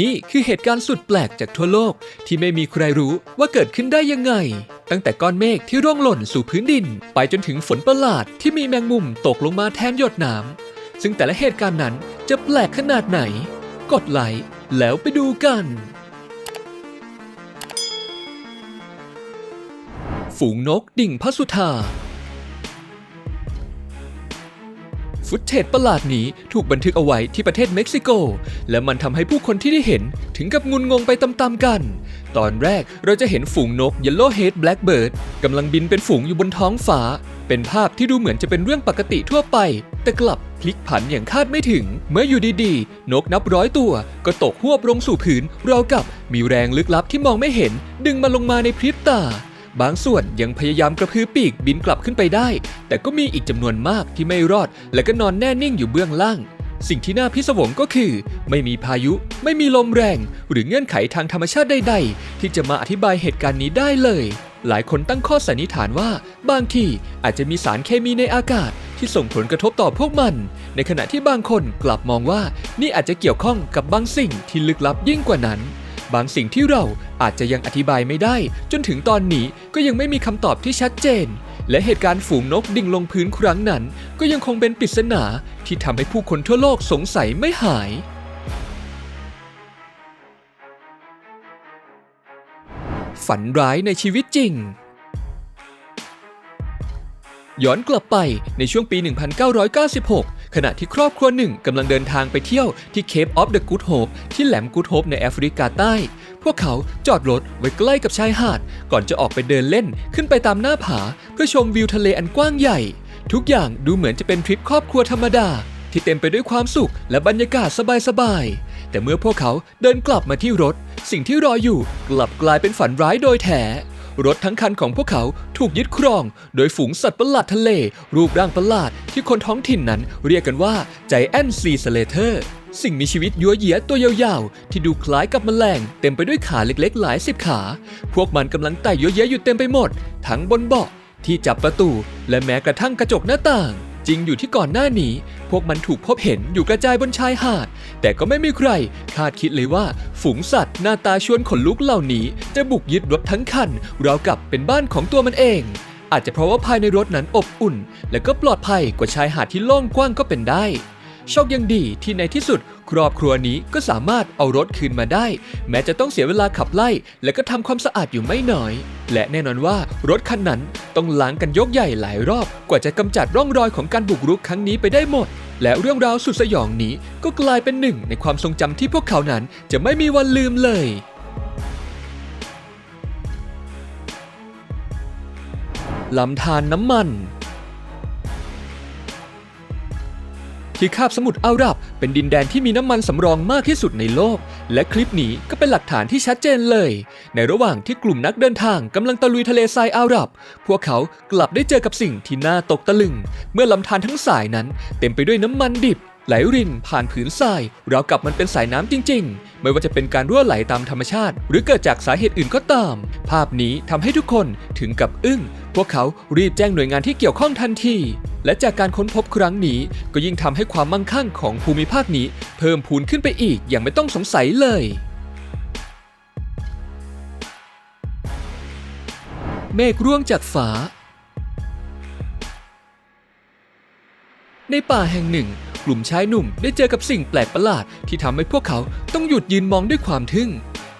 นี่คือเหตุการณ์สุดแปลกจากทั่วโลกที่ไม่มีใครรู้ว่าเกิดขึ้นได้ยังไง ตั้งแต่ก้อนเมฆที่ร่วงหล่นสู่พื้นดิน ไปจนถึงฝนประหลาดที่มีแมงมุมตกลงมาแทนหยดน้ำซึ่งแต่ละเหตุการณ์นั้นจะแปลกขนาดไหน กดไลค์แล้วไปดูกัน ฝูงนกดิ่งพระสุธา ฟุตเทจประหลาดนี้ถูกบันทึกเอาไว้ที่ประเทศเม็กซิโก และมันทำให้ผู้คนที่ได้เห็นถึงกับงุนงงไปตามๆกัน ตอนแรกเราจะเห็นฝูงนก Yellowhead Blackbird กำลังบินเป็นฝูงอยู่บนท้องฟ้า เป็นภาพที่ดูเหมือนจะเป็นเรื่องปกติทั่วไป แต่กลับพลิกผันอย่างคาดไม่ถึง เมื่ออยู่ดีๆ นกนับร้อยตัว ก็ตกหวบลงสู่พื้นราวกับมีแรงลึกลับที่มองไม่เห็น ดึงมันลงมาในพริบตา บางส่วนยังพยายามกระพือปีกบินกลับขึ้นไปได้ แต่ก็มีอีกจำนวนมากที่ไม่รอด และก็นอนแน่นิ่งอยู่เบื้องล่าง สิ่งที่น่าพิศวงก็คือ ไม่มีพายุ ไม่มีลมแรง หรือเงื่อนไขทางธรรมชาติใดๆ ที่จะมาอธิบายเหตุการณ์นี้ได้เลย หลายคนตั้งข้อสันนิษฐานว่า บางทีอาจจะมีสารเคมีในอากาศที่ส่งผลกระทบต่อพวกมัน ในขณะที่บางคนกลับมองว่า นี่อาจจะเกี่ยวข้องกับบางสิ่งที่ลึกลับยิ่งกว่านั้น บางสิ่งที่เราอาจจะยังอธิบายไม่ได้ จนถึงตอนนี้ก็ยังไม่มีคำตอบที่ชัดเจน และเหตุการณ์ฝูงนกดิ่งลงพื้นครั้งนั้น ก็ยังคงเป็นปริศนาที่ทำให้ผู้คนทั่วโลกสงสัยไม่หายฝันร้ายในชีวิตจริง ย้อนกลับไปในช่วงปี 1996 ขณะที่ครอบครัวหนึ่งกำลังเดินทางไปเที่ยวที่เคปออฟเดอะกูดโฮปที่แหลมกูดโฮปในแอฟริกาใต้ พวกเขาจอดรถไว้ใกล้กับชายหาด ก่อนจะออกไปเดินเล่นขึ้นไปตามหน้าผา เพื่อชมวิวทะเลอันกว้างใหญ่ ทุกอย่างดูเหมือนจะเป็นทริปครอบครัวธรรมดา ที่เต็มไปด้วยความสุขและบรรยากาศสบายๆแต่เมื่อพวกเขาเดินกลับมาที่รถ สิ่งที่รออยู่กลับกลายเป็นฝันร้ายโดยแท้ รถทั้งคันของพวกเขาถูกยึดครอง โดยฝูงสัตว์ประหลาดทะเล รูปร่างประหลาดที่คนท้องถิ่นนั้นเรียกกันว่าใจแอนซีสเลเทอร์สิ่งมีชีวิตยัวเยียตัวยาวๆ ที่ดูคล้ายกับแมลง เต็มไปด้วยขาเล็กๆ หลายสิบขา พวกมันกำลังไต่ยัวเยียอยู่เต็มไปหมด ทั้งบนเบาะที่จับประตู และแม้กระทั่งกระจกหน้าต่าง จริงอยู่ที่ก่อนหน้านี้ พวกมันถูกพบเห็นอยู่กระจายบนชายหาด แต่ก็ไม่มีใคร คาดคิดเลยว่า ฝูงสัตว์หน้าตาชวนขนลุกเหล่านี้ จะบุกยึดรถทั้งคันราวกับเป็นบ้านของตัวมันเอง อาจจะเพราะว่าภายในรถนั้นอบอุ่น และก็ปลอดภัยกว่าชายหาดที่โล่งกว้างก็เป็นได้ โชคยังดีที่ในที่สุด ครอบครัวนี้ก็สามารถเอารถคืนมาได้ แม้จะต้องเสียเวลาขับไล่ และก็ทำความสะอาดอยู่ไม่น้อย และแน่นอนว่ารถคันนั้นต้องล้างกันยกใหญ่หลายรอบ กว่าจะกำจัดร่องรอยของการบุกรุกครั้งนี้ไปได้หมด และเรื่องราวสุดสยองนี้ก็กลายเป็นหนึ่งในความทรงจำที่พวกเขานั้นจะไม่มีวันลืมเลยลำธารน้ำมัน ที่คาบสมุทรอาหรับ เป็นดินแดนที่มีน้ำมันสำรองมากที่สุดในโลก และคลิปนี้ก็เป็นหลักฐานที่ชัดเจนเลย ในระหว่างที่กลุ่มนักเดินทางกำลังตะลุยทะเลทรายอาหรับ พวกเขากลับได้เจอกับสิ่งที่น่าตกตะลึง เมื่อลำธารทั้งสายนั้นเต็มไปด้วยน้ำมันดิบ ไหลรินผ่านผืนทรายราวกับมันเป็นสายน้ำจริง ๆ ไม่ว่าจะเป็นการรั่วไหลตามธรรมชาติ หรือเกิดจากสาเหตุอื่นก็ตาม ภาพนี้ทำให้ทุกคนถึงกับอึ้ง พวกเขารีบแจ้งหน่วยงานที่เกี่ยวข้องทันที และจากการค้นพบครั้งนี้ ก็ยิ่งทำให้ความมั่งคั่งของภูมิภาคนี้ เพิ่มพูนขึ้นไปอีกอย่างไม่ต้องสงสัยเลยเมฆร่วงจากฟ้าในป่าแห่งหนึ่ง กลุ่มชายหนุ่มได้เจอกับสิ่งแปลกประหลาด ที่ทำให้พวกเขาต้องหยุดยืนมองด้วยความทึ่ง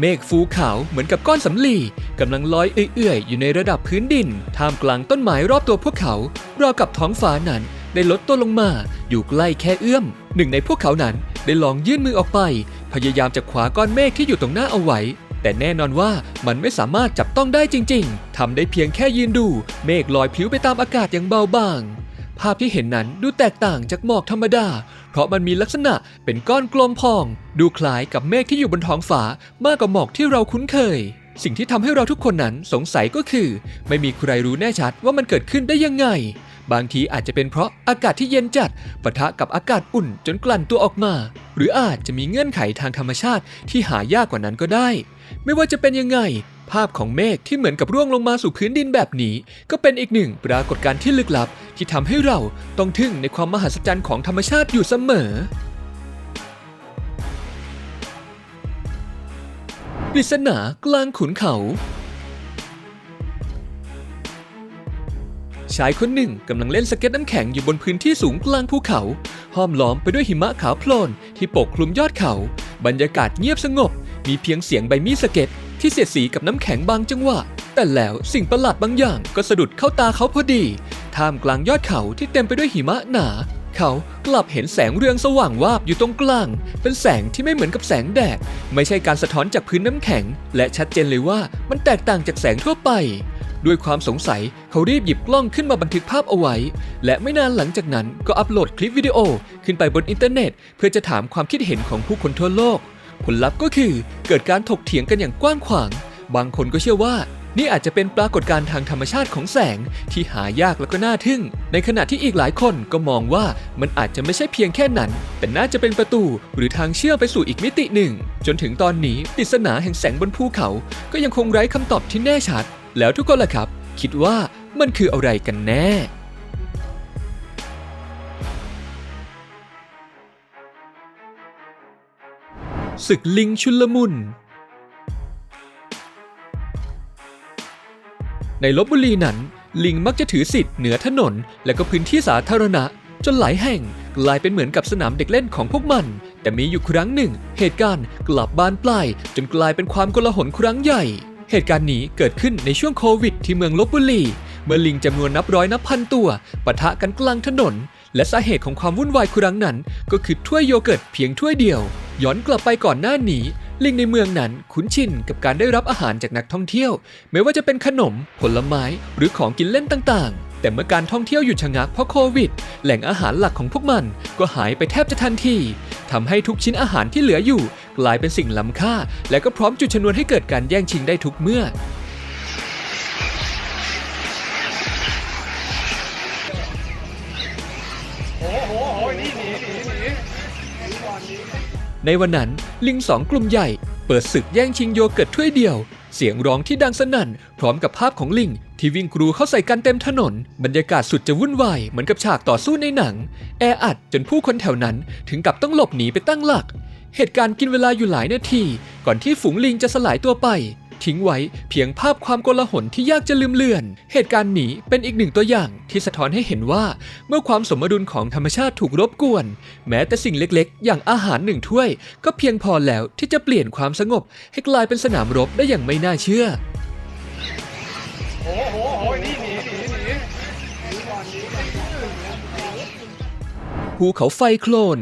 เมฆฟูขาวเหมือนกับก้อนสำลีกำลังลอยเอื่อยๆ อยู่ในระดับพื้นดิน ท่ามกลางต้นไม้รอบตัวพวกเขา ราวกับท้องฟ้านั้นได้ลดตัวลงมาอยู่ใกล้แค่เอื้อม หนึ่งในพวกเขานั้นได้ลองยื่นมือออกไป พยายามจะขวาก้อนเมฆที่อยู่ตรงหน้าเอาไว้ แต่แน่นอนว่ามันไม่สามารถจับต้องได้จริง ๆทำได้เพียงแค่ยืนดู เมฆลอยพลิ้วไปตามอากาศอย่างเบาบาง ภาพที่เห็นนั้นดูแตกต่างจากหมอกธรรมดา เพราะมันมีลักษณะเป็นก้อนกลมพอง ดูคล้ายกับเมฆที่อยู่บนท้องฟ้ามากกว่าหมอกที่เราคุ้นเคย สิ่งที่ทำให้เราทุกคนนั้นสงสัยก็คือ ไม่มีใครรู้แน่ชัดว่ามันเกิดขึ้นได้ยังไง บางทีอาจจะเป็นเพราะอากาศที่เย็นจัดปะทะกับอากาศอุ่นจนกลั่นตัวออกมา หรืออาจจะมีเงื่อนไขทางธรรมชาติที่หายากกว่านั้นก็ได้ ไม่ว่าจะเป็นยังไง ภาพของเมฆที่เหมือนกับร่วงลงมาสู่พื้นดินแบบนี้ ก็เป็นอีกหนึ่งปรากฏการณ์ที่ลึกลับ ที่ทำให้เราต้องทึ่งในความมหัศจรรย์ของธรรมชาติอยู่เสมอปริศนากลางขุนเขาชายคนหนึ่งกำลังเล่นสเก็ตน้ำแข็งอยู่บนพื้นที่สูงกลางภูเขา ห้อมล้อมไปด้วยหิมะขาวโพลนที่ปกคลุมยอดเขา บรรยากาศเงียบสงบ มีเพียงเสียงใบมีดสเก็ต ที่เสียดสีกับน้ำแข็งบางจังหวะ แต่แล้วสิ่งประหลาดบางอย่างก็สะดุดเข้าตาเขาพอดี ท่ามกลางยอดเขาที่เต็มไปด้วยหิมะหนา เขากลับเห็นแสงเรืองสว่างวาบอยู่ตรงกลาง เป็นแสงที่ไม่เหมือนกับแสงแดด ไม่ใช่การสะท้อนจากพื้นน้ำแข็ง และชัดเจนเลยว่ามันแตกต่างจากแสงทั่วไปด้วยความสงสัยเขารีบหยิบกล้องขึ้นมาบันทึกภาพเอาไว้ และไม่นานหลังจากนั้นก็อัปโหลดคลิปวิดีโอขึ้นไปบนอินเทอร์เน็ต เพื่อจะถามความคิดเห็นของผู้คนทั่วโลก ผลลัพธ์ก็คือเกิดการถกเถียงกันอย่างกว้างขวาง บางคนก็เชื่อว่า นี่อาจจะเป็นปรากฏการณ์ทางธรรมชาติของแสงที่หายากแล้วก็น่าทึ่ง ในขณะที่อีกหลายคนก็มองว่ามันอาจจะไม่ใช่เพียงแค่นั้น แต่น่าจะเป็นประตูหรือทางเชื่อมไปสู่อีกมิติหนึ่ง จนถึงตอนนี้ปริศนาแห่งแสงบนภูเขา ก็ยังคงไร้คำตอบที่แน่ชัด แล้วทุกคนล่ะครับ คิดว่ามันคืออะไรกันแน่ ศึกลิงชุลมุน ในลบบุรีนั้น ลิงมักจะถือสิทธิ์เหนือถนน และก็พื้นที่สาธารณะ จนหลายแห่งกลายเป็นเหมือนกับสนามเด็กเล่นของพวกมัน แต่มีอยู่ครั้งหนึ่ง เหตุการณ์กลับบานปลาย จนกลายเป็นความโกลาหลครั้งใหญ่ เหตุการณ์นี้เกิดขึ้นในช่วงโควิด ที่เมืองลบบุรีเมื่อลิงจำนวนนับร้อยนับพันตัวปะทะกันกลางถนน และสาเหตุของความวุ่นวายครั้งนั้น ก็คือถ้วยโยเกิร์ตเพียงถ้วยเดียว ย้อนกลับไปก่อนหน้านี้ ลิงในเมืองนั้นคุ้นชินกับการได้รับอาหารจากนักท่องเที่ยว ไม่ว่าจะเป็นขนม ผลไม้ หรือของกินเล่นต่างๆ แต่เมื่อการท่องเที่ยวหยุดชะงักเพราะโควิด แหล่งอาหารหลักของพวกมันก็หายไปแทบจะทันทีทำให้ทุกชิ้นอาหารที่เหลืออยู่ กลายเป็นสิ่งล้ำค่า และก็พร้อมจุดชนวนให้เกิดการแย่งชิงได้ทุกเมื่อ ในวันนั้นลิงสองกลุ่มใหญ่ เปิดศึกแย่งชิงโยเกิร์ตถ้วยเดียว เสียงร้องที่ดังสนั่น พร้อมกับภาพของลิง ที่วิ่งกรูเข้าใส่กันเต็มถนน บรรยากาศสุดจะวุ่นวายเหมือนกับฉากต่อสู้ในหนัง แออัดจนผู้คนแถวนั้นถึงกับต้องหลบหนีไปตั้งหลัก เหตุการณ์กินเวลาอยู่หลายนาที ก่อนที่ฝูงลิงจะสลายตัวไป ทิ้งไว้เพียงภาพความโกลาหลที่ยากจะลืมเลือน เหตุการณ์นี้เป็นอีกหนึ่งตัวอย่างที่สะท้อนให้เห็นว่า เมื่อความสมดุลของธรรมชาติถูกรบกวน แม้แต่สิ่งเล็กๆ อย่างอาหารหนึ่งถ้วย ก็เพียงพอแล้วที่จะเปลี่ยนความสงบ ให้กลายเป็นสนามรบได้อย่างไม่น่าเชื่อภูเขาไฟโคลน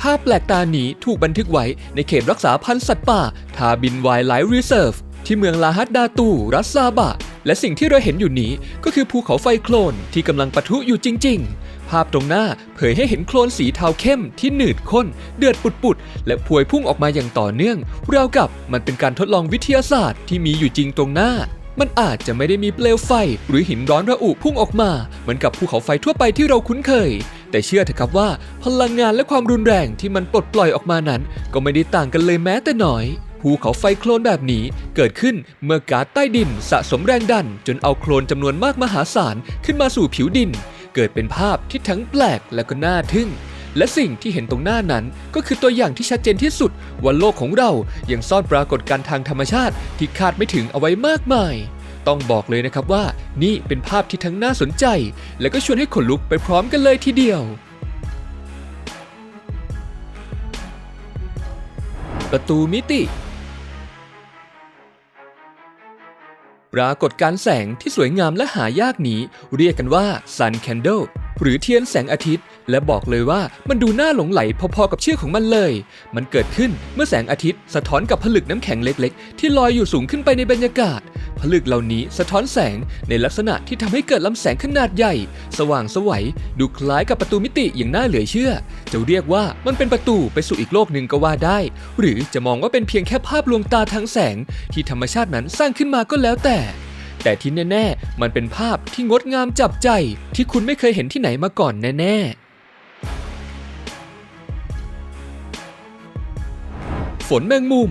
ภาพแปลกตานี้ถูกบันทึกไว้ในเขตรักษาพันธุ์สัตว์ป่า ทาบินไวล์ไลฟ์รีเซิร์ฟที่เมืองลาฮัดดาตู รัสซาบะ และสิ่งที่เราเห็นอยู่นี้ก็คือภูเขาไฟโคลนที่กำลังปะทุอยู่จริง ๆ ภาพตรงหน้าเผยให้เห็นโคลนสีเทาเข้มที่หนืดข้น เดือดปุดๆ และพวยพุ่งออกมาอย่างต่อเนื่อง ราวกับมันเป็นการทดลองวิทยาศาสตร์ที่มีอยู่จริงตรงหน้า มันอาจจะไม่ได้มีเปลวไฟ หรือหินร้อนระอุพุ่งออกมา เหมือนกับภูเขาไฟทั่วไปที่เราคุ้นเคย แต่เชื่อเถอะครับว่าพลังงานและความรุนแรงที่มันปลดปล่อยออกมานั้น ก็ไม่ได้ต่างกันเลยแม้แต่น้อยภูเขาไฟโคลนแบบนี้เกิดขึ้นเมื่อก๊าซใต้ดินสะสมแรงดัน จนเอาโคลนจำนวนมากมหาศาลขึ้นมาสู่ผิวดิน เกิดเป็นภาพที่ทั้งแปลกและก็น่าทึ่ง และสิ่งที่เห็นตรงหน้านั้น ก็คือตัวอย่างที่ชัดเจนที่สุดว่าโลกของเรายังซ่อนปรากฏการณ์ทางธรรมชาติที่คาดไม่ถึงเอาไว้มากมาย ต้องบอกเลยนะครับว่านี่เป็นภาพที่ทั้งน่าสนใจ และก็ชวนให้ขนลุกไปพร้อมกันเลยทีเดียว ประตูมิติ ปรากฏการแสงที่สวยงามและหายากนี้ เรียกกันว่า Sun Candle หรือเทียนแสงอาทิตย์ และบอกเลยว่ามันดูน่าหลงไหลพอๆกับชื่อของมันเลย มันเกิดขึ้นเมื่อแสงอาทิตย์ สะท้อนกับผลึกน้ำแข็งเล็ก ๆ ที่ลอยอยู่สูงขึ้นไปในบรรยากาศ ผลึกเหล่านี้สะท้อนแสงในลักษณะที่ทำให้เกิดลำแสงขนาดใหญ่ สว่างสวัยดูคล้ายกับประตูมิติอย่างน่าเหลือเชื่อ จะเรียกว่ามันเป็นประตูไปสู่อีกโลกหนึ่งก็ว่าได้ หรือจะมองว่าเป็นเพียงแค่ภาพลวงตาทางแสง ที่ธรรมชาตินั้นสร้างขึ้นมาก็แล้วแต่ แต่ที่แน่ ๆ มันเป็นภาพที่งดงามจับใจ ที่คุณไม่เคยเห็นที่ไหนมาก่อนแน่ ๆฝนแมงมุม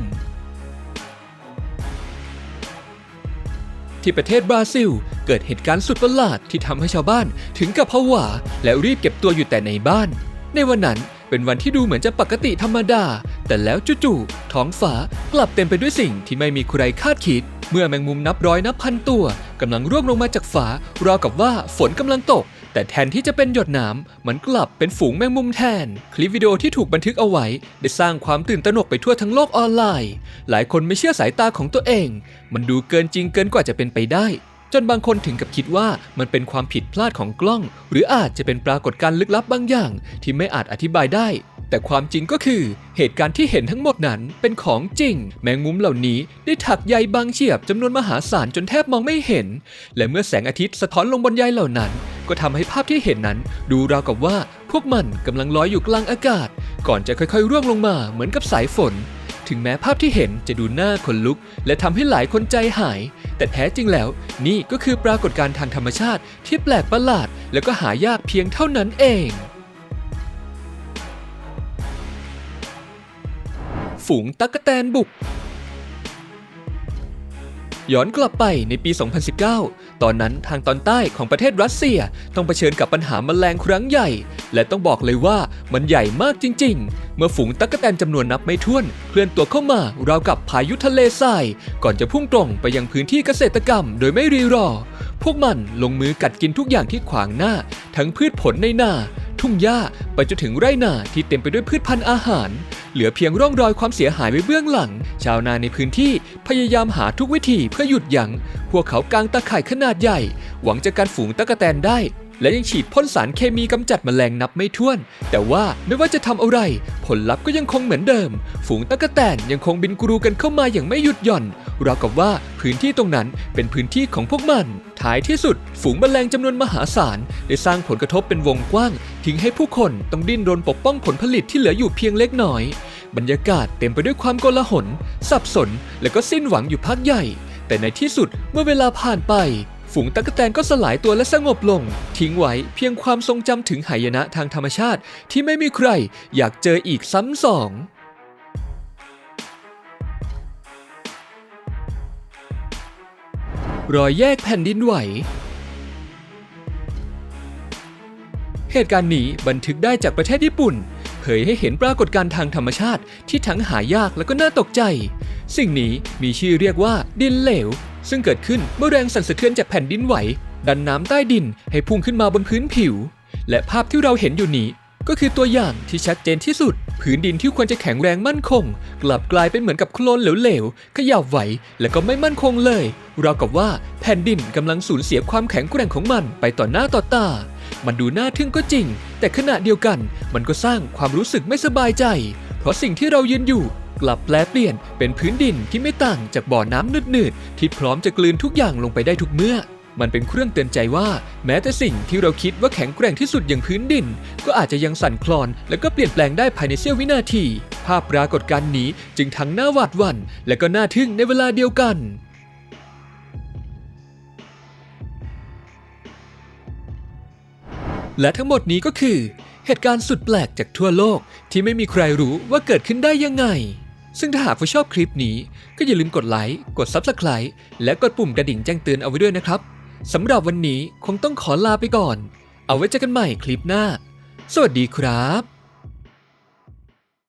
ที่ประเทศบราซิล เกิดเหตุการณ์สุดประหลาดที่ทำให้ชาวบ้านถึงกับผวาและรีบเก็บตัวอยู่แต่ในบ้าน ในวันนั้นเป็นวันที่ดูเหมือนจะปกติธรรมดา แต่แล้วจู่ๆท้องฟ้ากลับเต็มไปด้วยสิ่งที่ไม่มีใครคาดคิด เมื่อแมงมุมนับร้อยนับพันตัวกำลังร่วงลงมาจากฝาราวกับว่าฝนกำลังตก แต่แทนที่จะเป็นหยดน้ำมันกลับเป็นฝูงแมงมุมแทน คลิปวิดีโอที่ถูกบันทึกเอาไว้ ได้สร้างความตื่นตระหนกไปทั่วทั้งโลกออนไลน์ หลายคนไม่เชื่อสายตาของตัวเอง มันดูเกินจริงเกินกว่าจะเป็นไปได้ จนบางคนถึงกับคิดว่ามันเป็นความผิดพลาดของกล้อง หรืออาจจะเป็นปรากฏการณ์ลึกลับบางอย่าง ที่ไม่อาจอธิบายได้ แต่ความจริงก็คือ เหตุการณ์ที่เห็นทั้งหมดนั้นเป็นของจริง แมงมุมเหล่านี้ได้ถักใยบางเฉียบจำนวนมหาศาลจนแทบมองไม่เห็น และเมื่อแสงอาทิตย์สะท้อนลงบนใยเหล่านั้น ก็ทำให้ภาพที่เห็นนั้น ดูราวกับว่าพวกมันกำลังลอยอยู่กลางอากาศ ก่อนจะค่อยๆ ร่วงลงมาเหมือนกับสายฝน ถึงแม้ภาพที่เห็นจะดูน่าขนลุก และทำให้หลายคนใจหาย แต่แท้จริงแล้ว นี่ก็คือปรากฏการณ์ทางธรรมชาติที่แปลกประหลาด และก็หายากเพียงเท่านั้นเอง ฝูงตั๊กแตนบุก ย้อนกลับไปในปี 2019 ตอนนั้นทางตอนใต้ของประเทศรัสเซียต้องเผชิญกับปัญหาแมลงครั้งใหญ่ และต้องบอกเลยว่ามันใหญ่มากจริง ๆ เมื่อฝูงตั๊กแตนจำนวนนับไม่ถ้วน เคลื่อนตัวเข้ามาราวกับพายุทะเลทราย ก่อนจะพุ่งตรงไปยังพื้นที่เกษตรกรรม โดยไม่รีรอ พวกมันลงมือกัดกินทุกอย่างที่ขวางหน้า ทั้งพืชผลในนา ทุ่งหญ้าไปจนถึงไร่นาที่เต็มไปด้วยพืชพันธุ์อาหาร เหลือเพียงร่องรอยความเสียหายไว้เบื้องหลัง ชาวนาในพื้นที่พยายามหาทุกวิธีเพื่อหยุดยัง้งพวกเขากางตะข่ายขนาดใหญ่ หวังจะการฝูงตะกะแตนได้ และยังฉีดพ่นสารเคมีกำจัดแมลงนับไม่ถ้วน แต่ว่าไม่ว่าจะทำอะไร ผลลัพธ์ก็ยังคงเหมือนเดิม ฝูงตะกแตนยังคงบินกรูกันเข้ามาอย่างไม่หยุดหย่อนราวกับว่าพื้นที่ตรงนั้นเป็นพื้นที่ของพวกมัน ท้ายที่สุด ฝูงแมลงจำนวนมหาศาลได้สร้างผลกระทบเป็นวงกว้าง ทิ้งให้ผู้คนต้องดิ้นรนปกป้องผลผลิตที่เหลืออยู่เพียงเล็กน้อย บรรยากาศเต็มไปด้วยความโกลาหล สับสน และก็สิ้นหวังอยู่พักใหญ่ แต่ในที่สุดเมื่อเวลาผ่านไป ฝูงตั๊กแตนก็สลายตัวและสงบลง ทิ้งไว้เพียงความทรงจำถึงหายนะทางธรรมชาติที่ไม่มีใครอยากเจออีกซ้ำสองรอยแยกแผ่นดินไหว เหตุการณ์นี้บันทึกได้จากประเทศญี่ปุ่น เผยให้เห็นปรากฏการณ์ทางธรรมชาติที่ทั้งหายากและก็น่าตกใจ สิ่งนี้มีชื่อเรียกว่าดินเหลว ซึ่งเกิดขึ้นเมื่อแรงสั่นสะเทือนจากแผ่นดินไหว ดันน้ำใต้ดินให้พุ่งขึ้นมาบนพื้นผิว และภาพที่เราเห็นอยู่นี้ก็คือตัวอย่างที่ชัดเจนที่สุด ผืนดินที่ควรจะแข็งแรงมั่นคง กลับกลายเป็นเหมือนกับโคลนเหลวๆขยับไหวและก็ไม่มั่นคงเลยเราวกับว่าแผ่นดินกำลังสูญเสียความแข็งแกร่งของมันไปต่อหน้าต่อตา มันดูน่าทึ่งก็จริง แต่ขณะเดียวกันมันก็สร้างความรู้สึกไม่สบายใจ เพราะสิ่งที่เรายืนอยู่กลับแปลเปลี่ยนเป็นพื้นดินที่ไม่ต่างจากบ่อน้ำนืดๆที่พร้อมจะกลืนทุกอย่างลงไปได้ทุกเมื่อ มันเป็นเครื่องเตือนใจว่า แม้แต่สิ่งที่เราคิดว่าแข็งแกร่งที่สุดอย่างพื้นดิน ก็อาจจะยังสั่นคลอน และก็เปลี่ยนแปลงได้ภายในเสี้ยววินาที ภาพปรากฏการณ์นี้จึงทั้งน่าหวาดหวั่นและก็น่าทึ่งในเวลาเดียวกันและทั้งหมดนี้ก็คือ เหตุการณ์สุดแปลกจากทั่วโลกที่ไม่มีใครรู้ว่าเกิดขึ้นได้ยังไง ซึ่งถ้าหากว่าชอบคลิปนี้ ก็อย่าลืมกดไลค์ กด Subscribe และกดปุ่มกระดิ่งแจ้งเตือนเอาไว้ด้วยนะครับ สำหรับวันนี้คงต้องขอลาไปก่อน เอาไว้เจอกันใหม่คลิปหน้า สวัสดีครับ